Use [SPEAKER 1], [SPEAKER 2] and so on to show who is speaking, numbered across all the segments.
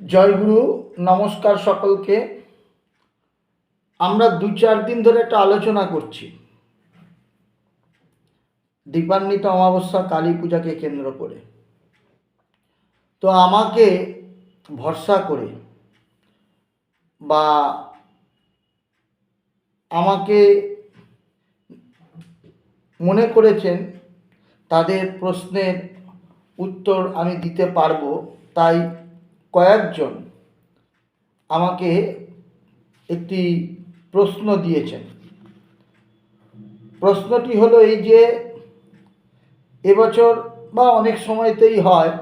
[SPEAKER 1] জয়গুরু নমস্কার সকলকে। আমরা দু চার দিন ধরে একটা আলোচনা করছি। দীপান্বিত অমাবস্যা, কালী পূজাকে কেন্দ্র করে। তো আমাকে ভরসা করে বা আমাকে মনে করেছেন তাদের প্রশ্নের উত্তর আমি দিতে পারব, তাই কয়েকজন আমাকে একটি প্রশ্ন দিয়েছেন। প্রশ্নটি হলো এই যে, এবছর বা অনেক সময়তেই হয়,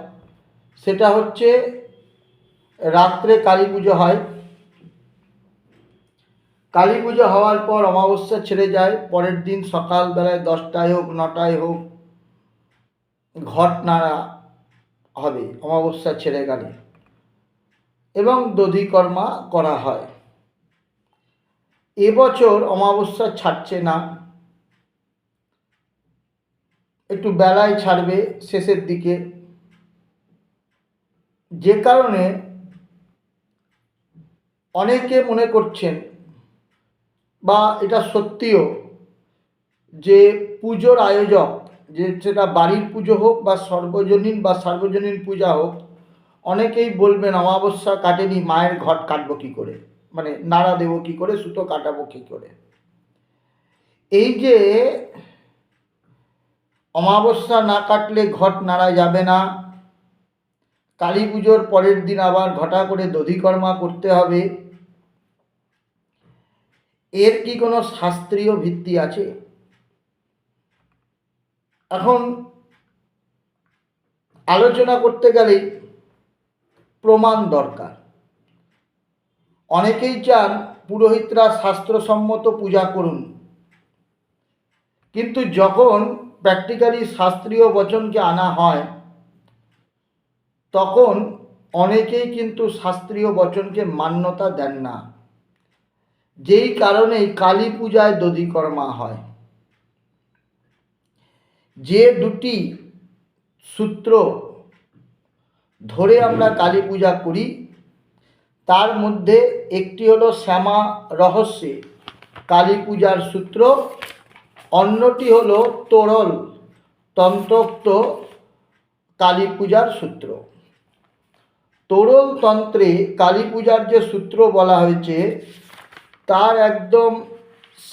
[SPEAKER 1] সেটা হচ্ছে রাত্রে কালী পুজো হয়। কালী পুজো হওয়ার পর অমাবস্যা ছেড়ে যায়, পরের দিন সকালবেলায় দশটায় হোক, নটায় হোক ঘট নাড়া হবে, অমাবস্যা ছেড়ে গেলে। এবং দধিকর্মা করা হয়। এবছর অমাবস্যা ছাড়ছে না। একটু বেলায় ছাড়বে শেষের দিকে। যে কারণে অনেকে মনে করছেন বা এটা সত্যিও যে পুজোর আয়োজক, যে সেটা বাড়ির পুজো হোক বা সর্বজনীন বা সার্বজনীন পূজা হোক অনেকেই বলবেন, অমাবস্যা কাটেনি, মায়ের ঘট কাটবো কী করে? মানে নাড়া দেবো কী করে, সুতো কাটাবো কী করে? এই যে অমাবস্যা না কাটলে ঘট নাড়া যাবে না, কালী পুজোর পরের দিন আবার ঘটা করে দধিকর্মা করতে হবে, এর কি কোনো শাস্ত্রীয় ভিত্তি আছে? এখন আলোচনা করতে গেলেই প্রমাণ দরকার। অনেকেই চান পুরোহিতরা শাস্ত্রসম্মত পূজা করুন। কিন্তু যখন প্র্যাকটিক্যালি শাস্ত্রীয় বচনকে আনা হয়, তখন অনেকেই কিন্তু শাস্ত্রীয় বচনকে মান্যতা দেন না। যেই কারণেই কালী পূজায় দধিকর্মা হয়। যে দুটি সূত্র ধরে আমরা কালী পূজা করি, তার মধ্যে একটি হলো শ্যামা রহস্যে, কালী পূজার সূত্র। অন্যটি হলো তোরল, তন্ত্রোক্ত কালী পূজার সূত্র। তোরল তন্ত্রে কালী পূজার যে সূত্র বলা হয়েছে, তার একদম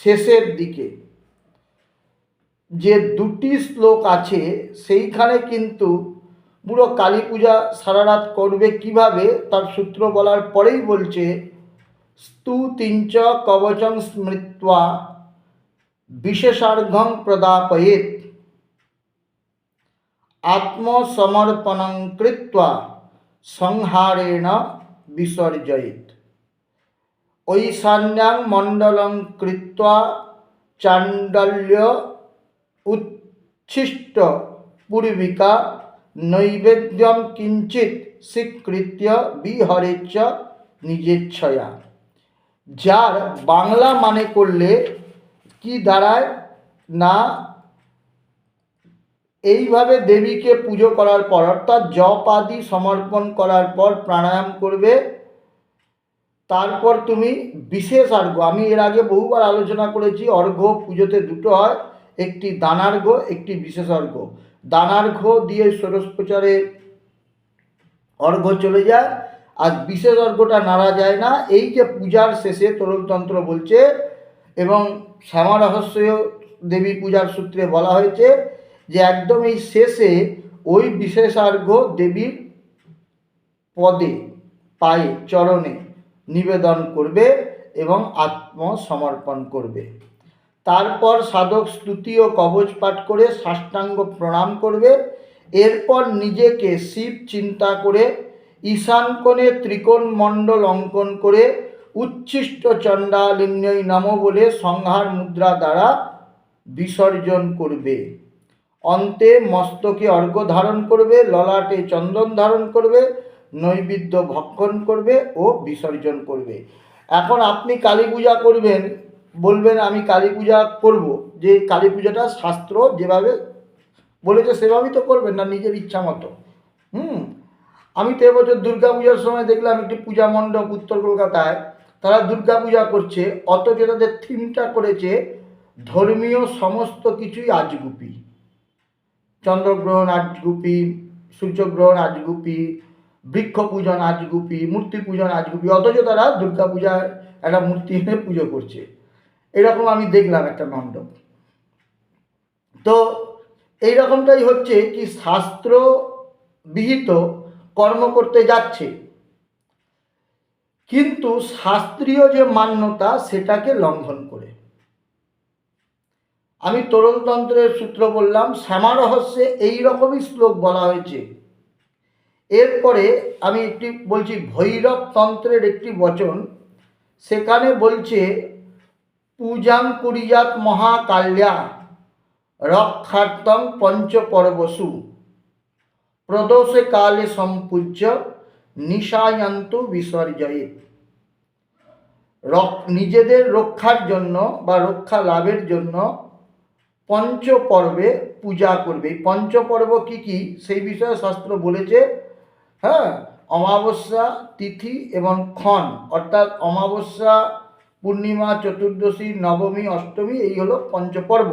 [SPEAKER 1] শেষের দিকে। যে দুটি শ্লোক আছে, সেইখানে কিন্তু পুরো কালী পূজা সারা রাত করবে কীভাবে? তার সূত্র বলার পরেই বলছে স্তু তিঞ্চ কবচং স্মৃত্বা বিশেষার্ঘং প্রদাপয়েত। আত্মসমর্পণং কৃত্বা সংহারেণ বিসর্জয়েত। ঐশান্যাং মণ্ডলং কৃত্বা চাণ্ডল্য উচ্ছিষ্ট পূর্বিকা নৈবেদ্যম কিঞ্চিত স্বীকৃত্য বিহরেচ্ছ নিজেচ্ছয়া। যার বাংলা মানে করলে কি দাঁড়ায়? না, এইভাবে দেবীকে পুজো করার পর, অর্থাৎ জপ আদি সমর্পণ করার পর প্রাণায়াম করবে, তারপর তুমি বিশেষ অর্ঘ্য আমি এর আগে বহুবার আলোচনা করেছি, অর্ঘ্য পুজোতে দুটো হয়, একটি দানার্ঘ্য, একটি বিশেষ অর্ঘ্য। দানার্ঘ্য দিয়ে ষোড়শ প্রচারে অর্ঘ্য চলে যায়। আর বিশেষ অর্ঘ্যটা নাড়া যায় না। এই যে পূজার শেষে তরলতন্ত্র বলছে এবং শ্যামা রহস্য দেবী পূজার সূত্রে বলা হয়েছে যে একদম এই শেষে ওই বিশেষ বিশেষার্ঘ্য দেবীর পদে, পায়ে, চরণে নিবেদন করবে এবং আত্মসমর্পণ করবে। তারপর সাধক স্তুতি ও কবচ পাঠ করে সাষ্টাঙ্গ প্রণাম করবে। এরপর নিজেকে শিব চিন্তা করে ঈশান কোণে ত্রিকোণ মণ্ডল অঙ্কন করে উচ্ছিষ্ট চণ্ডালিন্যই নম বলে সংহার মুদ্রা দ্বারা বিসর্জন করবে। অন্তে মস্তকে অর্ঘ্য ধারণ করবে, ললাটে চন্দন ধারণ করবে, নৈবেদ্য ভক্ষণ করবে ও বিসর্জন করবে। এখন আপনি কালী পূজা করবেন বলবেন, আমি কালী পূজা করব। যে কালী পূজাটা শাস্ত্র যেভাবে বলেছে, সেভাবেই তো করবেন না নিজের ইচ্ছা মতো। হুম? আমি তো এবছর দুর্গা পূজার সময় দেখলাম একটি পূজা মণ্ডপ উত্তর কলকাতায়। তারা দুর্গা পূজা করছে, অথচ তাদের থিমটা করেছে, ধর্মীয় সমস্ত কিছুই আজগুপি। চন্দ্রগ্রহণ আজগুপি, সূর্যগ্রহণ আজগুপি, বৃক্ষ পূজন আজগুপি, মূর্তি পূজন আজগুপি। অথচ তারা দুর্গা পূজার একটা মূর্তি এনে পুজো করছে। এরকম আমি দেখলাম একটা মণ্ডপ। তো এই রকমটাই হচ্ছে কি শাস্ত্র বিহিত কর্ম করতে যাচ্ছে। কিন্তু শাস্ত্রীয় যে মান্যতা, সেটাকে লঙ্ঘন করে। আমি তরলতন্ত্রের সূত্র বললাম শ্যামা রহস্যে এই রকমই শ্লোক বলা হয়েছে। এরপরে আমি একটি বলছি ভৈরব তন্ত্রের একটি বচন, সেখানে বলছে পূজাং কুরিয়াত মহাকাল্যা রক্ষার্থং পঞ্চপর্বসু। প্রদোষে কালে সম্পূজ্য, নিশায়ন্তু বিসর্জয়ে নিজেদের রক্ষার জন্য বা রক্ষা লাভের জন্য পঞ্চপর্বে পূজা করবে। পঞ্চপর্ব কি কি? সেই বিষয়ে শাস্ত্র বলেছে হ্যাঁ অমাবস্যা, তিথি এবং ক্ষণ। অর্থাৎ অমাবস্যা পূর্ণিমা, চতুর্দশী, নবমী, অষ্টমী, এই হলো পঞ্চপর্ব।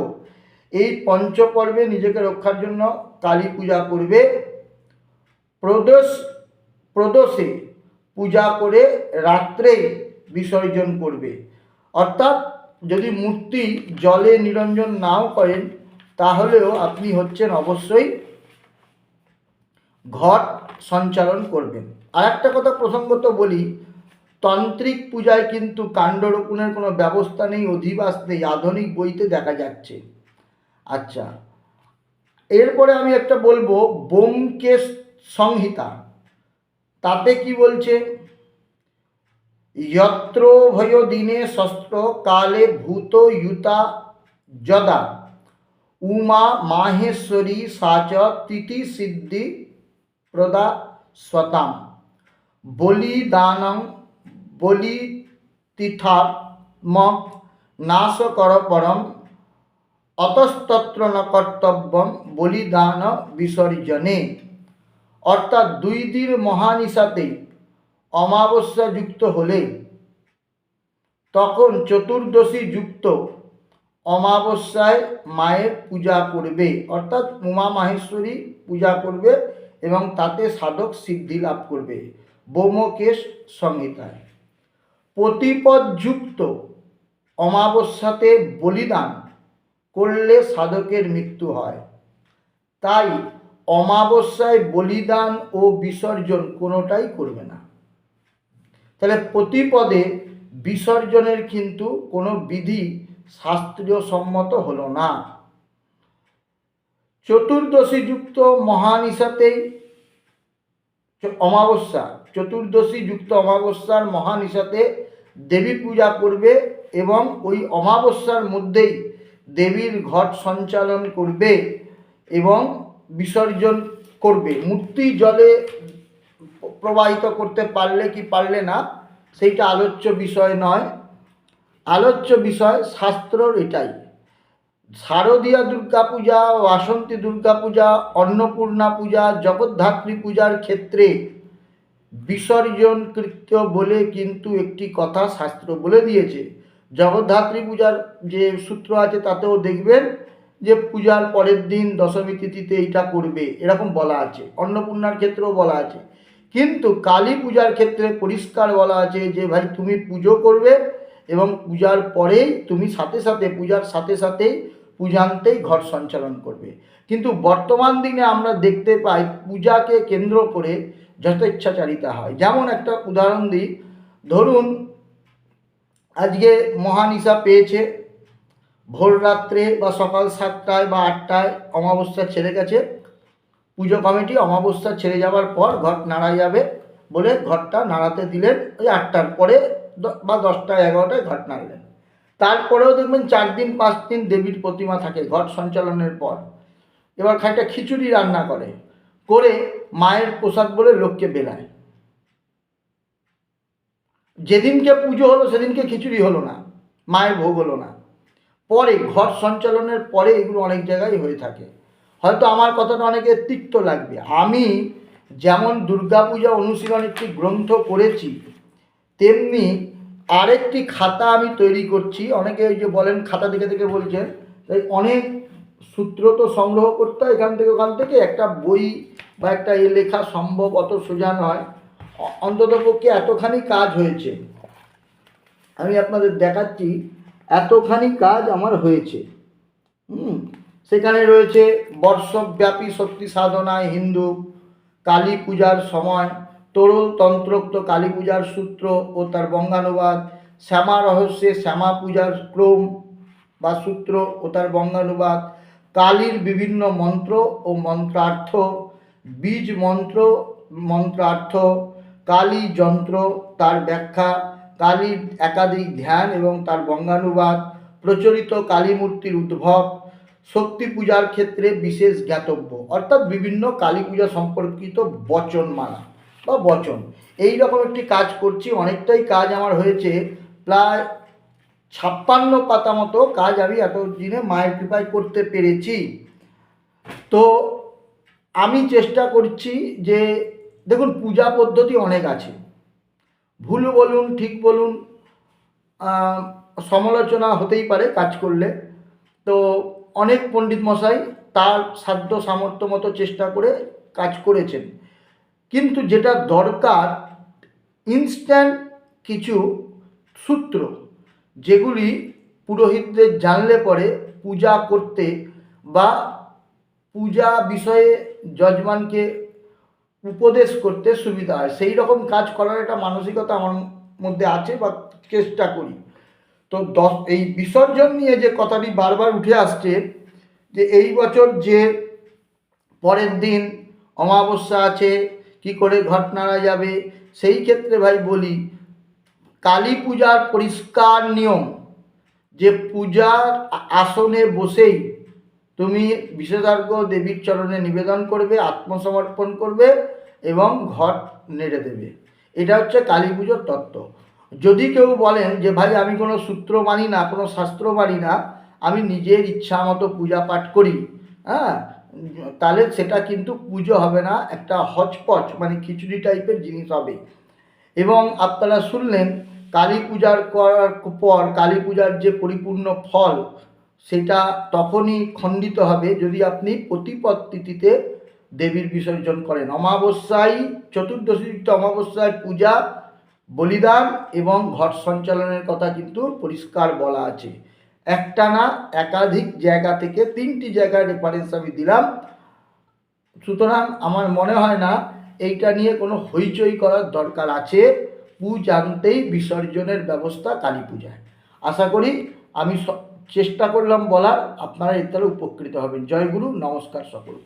[SPEAKER 1] এই পঞ্চপর্বে নিজেকে রক্ষার জন্য কালী পূজা করবে। প্রদোষ, প্রদোষে পূজা করে রাত্রে বিসর্জন করবে। অর্থাৎ যদি মূর্তি জলে নিরঞ্জন নাও করেন, তাহলেও আপনি হচ্ছেন অবশ্যই ঘট সঞ্চালন করবেন। আর একটা কথা প্রসঙ্গত বলি তান্ত্রিক পূজায় কিন্তু কাণ্ডরোপণের কোনো ব্যবস্থা নেই, অধিবাস নেই, আধুনিক বইতে দেখা যাচ্ছে। আচ্ছা এরপরে আমি একটা বলব বোমকেশ সংহিতা। তাতে কি বলছে? যত্র ভয় দিনে শস্ত্র, কালে ভূত ইউতা যদা। উমা মাহেশ্বরী সাচ তিথি সিদ্ধি প্রদা স্বতাম। বলিদানং বলি তিথাম নাশ কর পরম অতস্তত্র ন বলিদান বিসর্জনে। অর্থাৎ দুই দিন মহানিশাতে অমাবস্যা যুক্ত হলে, তখন চতুর্দশী যুক্ত অমাবস্যায় মায়ের পূজা করবে। অর্থাৎ উমা মাহেশ্বরী পূজা করবে এবং তাতে সাধক সিদ্ধি লাভ করবে। বোমকেশ সংহিতায় প্রতিপদযুক্ত অমাবস্যাতে বলিদান করলে সাধকের মৃত্যু হয়। তাই অমাবস্যায় বলিদান ও বিসর্জন কোনোটাই করবে না। তাহলে প্রতিপদে বিসর্জনের কিন্তু কোনো বিধি শাস্ত্রীয় সম্মত হলো না। চতুর্দশী যুক্ত মহানিশাতেই অমাবস্যা চতুর্দশী যুক্ত অমাবস্যার মহানিশাতে দেবী পূজা করবে এবং ওই অমাবস্যার মধ্যেই দেবীর ঘট সঞ্চালন করবে এবং বিসর্জন করবে। মূর্তি জলে প্রবাহিত করতে পারলে কি পারলে না, সেইটা আলোচ্য বিষয় নয়। আলোচ্য বিষয় শাস্ত্রর এটাই। শারদীয়া দুর্গা পূজা, বাসন্তী দুর্গা পূজা, অন্নপূর্ণা পূজা, জগদ্ধাত্রী পূজার ক্ষেত্রে বিসর্জন কৃত্য বলে কিন্তু একটি কথা শাস্ত্র বলে দিয়েছে। জগদ্ধাত্রী পূজার যে সূত্র আছে তাতেও দেখবেন যে পূজার পরের দিন দশমী তিথিতে এইটা করবে, এরকম বলা আছে। অন্নপূর্ণার ক্ষেত্রেও বলা আছে। কিন্তু কালী পূজার ক্ষেত্রে পরিষ্কার বলা আছে যে ভাই তুমি পুজো করবে এবং পূজার পরেই তুমি সাথে সাথে, পূজার সাথে সাথেই পূজান্তেই ঘর সঞ্চালন করবে। কিন্তু বর্তমান দিনে আমরা দেখতে পাই পূজাকে কেন্দ্র করে যথেচ্ছাচারিতা হয়। যেমন একটা উদাহরণ দিই, ধরুন, আজকে মহানিশা পেয়েছে, ভোর রাত্রে বা সকাল সাতটায় বা আটটায় অমাবস্যা ছেড়ে গেছে, পুজো কমিটি অমাবস্যা ছেড়ে যাওয়ার পর ঘট নাড়া যাবে বলে ঘরটা নাড়াতে দিলেন, ওই আটটার পরে বা দশটা এগারোটায় ঘট নাড়লেন। তারপরেও দেখবেন চার দিন, পাঁচ দিন দেবীর প্রতিমা থাকে ঘট সঞ্চালনের পর। এবার খানিকটা খিচুড়ি রান্না করে। করে মায়ের প্রসাদ বলে লোককে বেলায় যেদিনকে পুজো হলো সেদিনকে খিচুড়ি হলো না, মায়ের ভোগ হলো না। পরে ঘর সঞ্চালনের পরে এগুলো অনেক জায়গায় হয়ে থাকে। হয়তো আমার কথাটা অনেকে তিক্ত লাগবে। আমি যেমন দুর্গাপূজা অনুশীলন একটি গ্রন্থ করেছি, তেমনি আরেকটি খাতা আমি তৈরি করছি। অনেকে ওই যে বলেন, খাতা দেখে দেখে বলছেন তাই অনেক সূত্র তো সংগ্রহ করতে হয় এখান থেকে ওখান থেকে। একটা বই বা একটা এ লেখা সম্ভব অত সোজা নয়। অ- অন্ততপক্ষে এতখানি কাজ হয়েছে। আমি আপনাদের দেখাচ্ছি, এতখানি কাজ আমার হয়েছে। হুম, সেখানে রয়েছে বর্ষব্যাপী শক্তি সাধনায় হিন্দু, কালী পূজার সময় তরল তন্ত্রোক্ত কালী পূজার সূত্র ও তার বঙ্গানুবাদ, শ্যামা রহস্যে শ্যামা পূজার ক্রম বা সূত্র ও তার বঙ্গানুবাদ, কালীর বিভিন্ন মন্ত্র ও মন্ত্রার্থ বীজ মন্ত্র, মন্ত্রার্থ, কালী যন্ত্র, তার ব্যাখ্যা, কালীর একাধিক ধ্যান এবং তার বঙ্গানুবাদ প্রচলিত কালী মূর্তির উদ্ভব, শক্তি পূজার ক্ষেত্রে বিশেষ জ্ঞাতব্য, অর্থাৎ বিভিন্ন কালী পূজা সম্পর্কিত বচনমালা বা বচন। এই রকম একটি কাজ করছি, অনেকটাই কাজ আমার হয়েছে, প্রায় ছাপ্পান্ন পাতা মতো কাজ আমি এত দিনে মায়ের কৃপায় করতে পেরেছি। তো আমি চেষ্টা করছি যে, দেখুন, পূজা পদ্ধতি অনেক আছে। ভুল বলুন, ঠিক বলুন সমালোচনা হতেই পারে কাজ করলে। তো অনেক পণ্ডিত মশাই তার সাধ্য সামর্থ্য মতো চেষ্টা করে কাজ করেছেন। কিন্তু যেটা দরকার ইনস্ট্যান্ট কিছু সূত্র, যেগুলি পুরোহিতদের জানলে পরে পূজা করতে বা পূজা বিষয়ে যজমানকে উপদেশ করতে সুবিধা হয়। সেই রকম কাজ করার একটা মানসিকতা আমার মধ্যে আছে বা চেষ্টা করি। তো দশ, এই বিসর্জন নিয়ে যে কথাটি বারবার উঠে আসছে, যে এই বছর যে পরের দিন অমাবস্যা আছে, কি করে ঘট নাড়া যাবে, সেই ক্ষেত্রে ভাই বলি, কালী পূজার পরিষ্কার নিয়ম, যে পূজার আসনে বসেই তুমি বিশেষজ্ঞ দেবীর চরণে নিবেদন করবে, আত্মসমর্পণ করবে এবং ঘট নেড়ে দেবে। এটা হচ্ছে কালী পুজোর তত্ত্ব। যদি কেউ বলেন যে, ভাই, আমি কোনো সূত্র মানি না, কোনো শাস্ত্র মানি না, আমি নিজের ইচ্ছা মতো পূজা পাঠ করি হ্যাঁ তাহলে সেটা কিন্তু পুজো হবে না, একটা হচপচ মানে খিচুড়ি টাইপের জিনিস হবে। এবং আপনারা শুনলেন, কালী পূজার করার পর কালী পূজার যে পরিপূর্ণ ফল সেটা তখনই খণ্ডিত হবে যদি আপনি প্রতিপদ তিথিতে দেবীর বিসর্জন করেন। অমাবস্যায় চতুর্দশীযুক্ত অমাবস্যায় পূজা, বলিদান এবং ঘট সঞ্চালনের কথা কিন্তু পরিষ্কার বলা আছে। একটা না একাধিক জায়গা থেকে তিনটি জায়গায় রেফারেন্স আমি দিলাম। সুতরাং আমার মনে হয় না এইটা নিয়ে কোনো হইচই করার দরকার আছে। পু জানতেই বিসর্জনের ব্যবস্থা কালী পূজায়। আশা করি আমি চেষ্টা করলাম বলার আপনারা এর দ্বারা উপকৃত হবেন। জয়গুরু নমস্কার সকলকে।